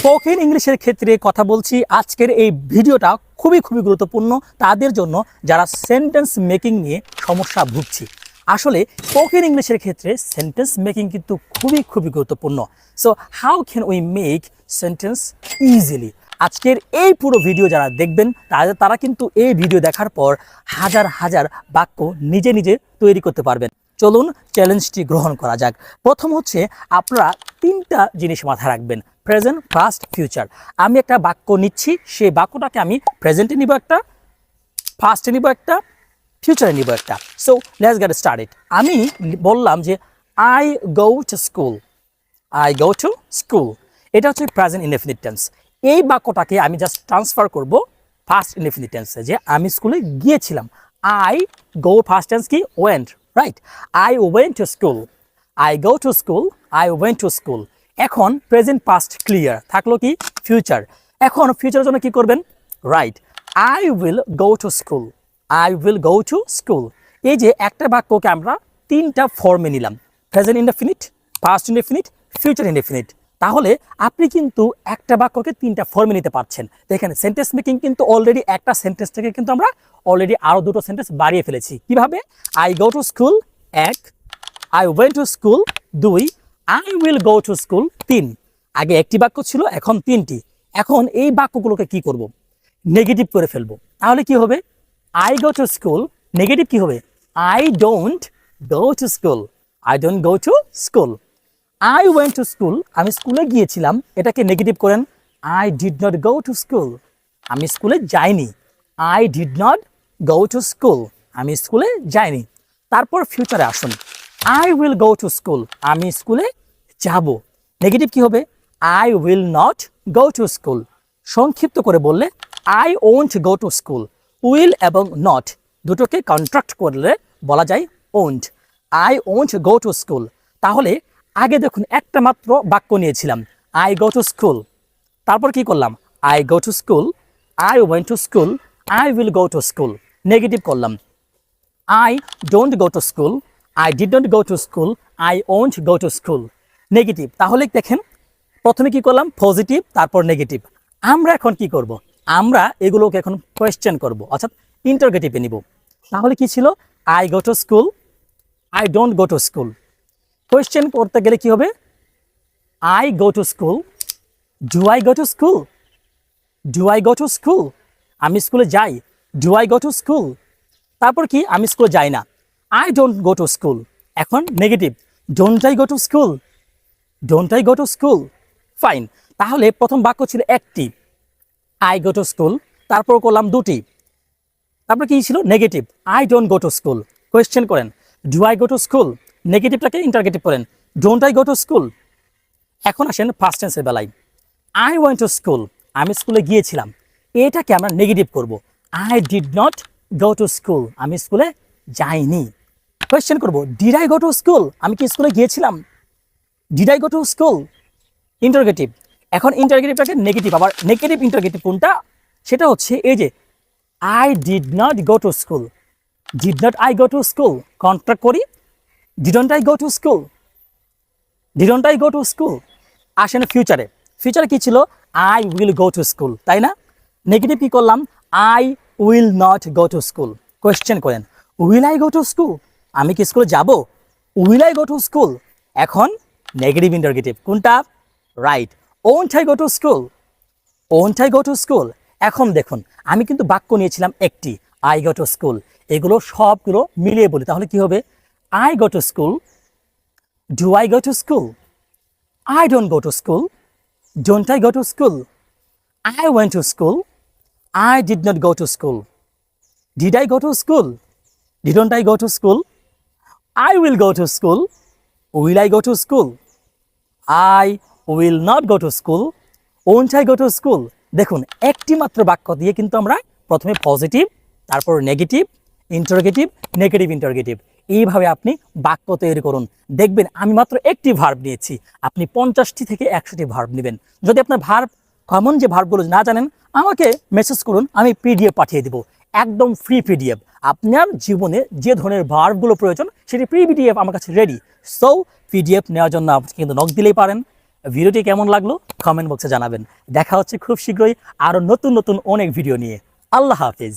Spoken ইংলিশের ক্ষেত্রে কথা বলছি। আজকের এই ভিডিওটা খুবই খুবই গুরুত্বপূর্ণ। তাদের জন্য যারা সেন্টেন্স মেকিং নিয়ে সমস্যা ভুগছি। আসলে স্পোকেন ইংলিশের ক্ষেত্রে সেন্টেন্স মেকিং কিন্তু খুবই খুবই গুরুত্বপূর্ণ। So how can we make sentence easily আজকের এই পুরো ভিডিও যারা দেখবেন তারা তারা কিন্তু এই ভিডিও দেখার পর হাজার হাজার বাক্য নিজে নিজে তৈরি করতে পারবেন। চলুন চ্যালেঞ্জটি গ্রহণ করা যাক। প্রথম হচ্ছে আপনারা তিনটা জিনিস মাথায় রাখবেন প্রেজেন্ট পাস্ট ফিউচার আমি একটা বাক্য নিচ্ছি, সেই বাক্যটাকে আমি প্রেজেন্টে নিব একটা ফার্স্টে নিব একটা ফিউচারে নিব একটা। সো লেটস গেট স্টার্টেড আমি বললাম যে I go to school I go to school এটা হচ্ছে প্রেজেন্ট ইনডেফিনিট টেন্স এই বাক্যটাকে আমি জাস্ট ট্রান্সফার করব ফার্স্ট ইনডেফিনিট টেন্সে যে আমি স্কুলে গিয়েছিলাম। আই গো ফার্স্ট টেন্স কি? Went right I went to school I go to school I went to school এখন প্রেজেন্ট পাস্ট ক্লিয়ার থাকল কি? ফিউচার এখন ফিউচারের জন্য কি করবেন? Right I will go to school I will go to school এই যে একটা বাক্যকে আমরা তিনটা ফর্মে নিলাম. Present indefinite past indefinite future indefinite তাহলে আপনি কিন্তু একটা বাক্যকে তিনটা ফর্মে নিতে পারছেন। দেখেন সেন্টেন্স মেকিং কিন্তু অলরেডি একটা সেন্টেন্স থেকে কিন্তু আমরা অলরেডি আরও দুটো সেন্টেন্স বাড়িয়ে ফেলেছি। কীভাবে? আই গো টু স্কুল এক। আই ওয়েন্ট টু স্কুল দুই। I will go to school তিন। আগে একটি বাক্য ছিল, এখন তিনটি। এখন এই বাক্যগুলোকে কি করব? নেগেটিভ করে ফেলব। তাহলে কি হবে? I go to school negative কি হবে? I don't go to school I don't go to school I went to school আমি স্কুলে গিয়েছিলাম, এটাকে নেগেটিভ করেন I did not go to school আমি স্কুলে যাইনি। I did not go to school আমি স্কুলে যাইনি। তারপর ফিউচারে আসুন। I will go to school আমি স্কুলে যাব। নেগেটিভ কি হবে? I will not go to school সংক্ষিপ্ত করে বললে I won't go to school will এবং নট দুটোকে কন্ট্রাক্ট করলে বলা যায় won't I won't go to school তাহলে আগে দেখুন একটা মাত্র বাক্য নিয়েছিলাম আই গো টু স্কুল তারপর কি করলাম? I go to school I went to school I will go to school negative করলাম। I don't go to school I did not go to school I won't go to school negative তাহলে দেখেন, প্রথমে কি করলাম? Positive তারপর negative আমরা এখন কি করব? আমরা এগুলোকে এখন কোয়েশ্চেন করব, অর্থাৎ ইন্টারগেটিভে নিব। তাহলে কি ছিল? I go to school I don't go to school question করতে গেলে কি হবে I go to school do I go to school do I go to school আমি স্কুলে যাই do I go to school তারপর কি আমি স্কুলে যাই না I don't go to school এখন negative don't I go to school don't I go to school fine তাহলে প্রথম বাক্য ছিল একটি আই গো টু স্কুল তারপর করলাম দুটি তারপর কি ছিল negative I don't go to school question করেন do I go to school নেগেটিভটাকে interrogative করেন। Don't I go to school এখন আসেন ফার্স্ট টেন্সের বেলায়। আই ওয়েন্ট টু স্কুল আমি স্কুলে গিয়েছিলাম। এটাকে আমরা নেগেটিভ করব। I did not go to school আমি স্কুলে যাইনি। কোয়েশ্চেন করব did I go to school আমি কি স্কুলে গিয়েছিলাম? Did I go to school interrogative এখন ইন্টারগেটিভটাকে নেগেটিভ আবার নেগেটিভ ইন্টারগেটিভ কোনটা? সেটা হচ্ছে এই যে I did not go to school did not I go to school contract করি। Didn't I go to school didn't I go to school আসেন ফিউচারে ফিউচারে কি ছিল? I will go to school তাই না? নেগেটিভ কি করলাম? I will not go to school question করেন। Will I go to school আমি কি স্কুলে যাব? Will I go to school এখন নেগেটিভ ইন্টারগেটিভ কোনটা? Right won't I go to school won't I go to school এখন দেখুন, আমি কিন্তু বাক্য নিয়েছিলাম একটি। আই গো টু স্কুল এগুলো সবগুলো মিলিয়ে বলি, তাহলে কি হবে? I go to school do I go to school I don't go to school don't I go to school I went to school I did not go to school did I go to school didn't I go to school I will go to school will I go to school I will not go to school won't I go to school দেখুন একটি মাত্র বাক্য দিয়ে কিন্তু আমরা প্রথমে positive তারপর negative interrogative negative interrogative এইভাবে আপনি বাক্য তৈরি করুন। দেখবেন আমি মাত্র একটি ভার্ব নিয়েছি। আপনি পঞ্চাশটি থেকে একশোটি ভার্ব নেবেন। যদি আপনার ভার্ব কমন যে ভার্বগুলো না জানেন, আমাকে মেসেজ করুন, আমি পিডিএফ পাঠিয়ে দেবো। একদম ফ্রি পিডিএফ আপনার জীবনে যে ধরনের ভার্বগুলো প্রয়োজন, সেটি প্রি পিডিএফ আমার কাছে রেডি সো পিডিএফ নেওয়ার জন্য আপনি কিন্তু নক দিলেই পারেন। ভিডিওটি কেমন লাগল? কমেন্ট বক্সে জানাবেন। দেখা হচ্ছে খুব শীঘ্রই আরও নতুন নতুন অনেক ভিডিও নিয়ে। আল্লাহ হাফিজ।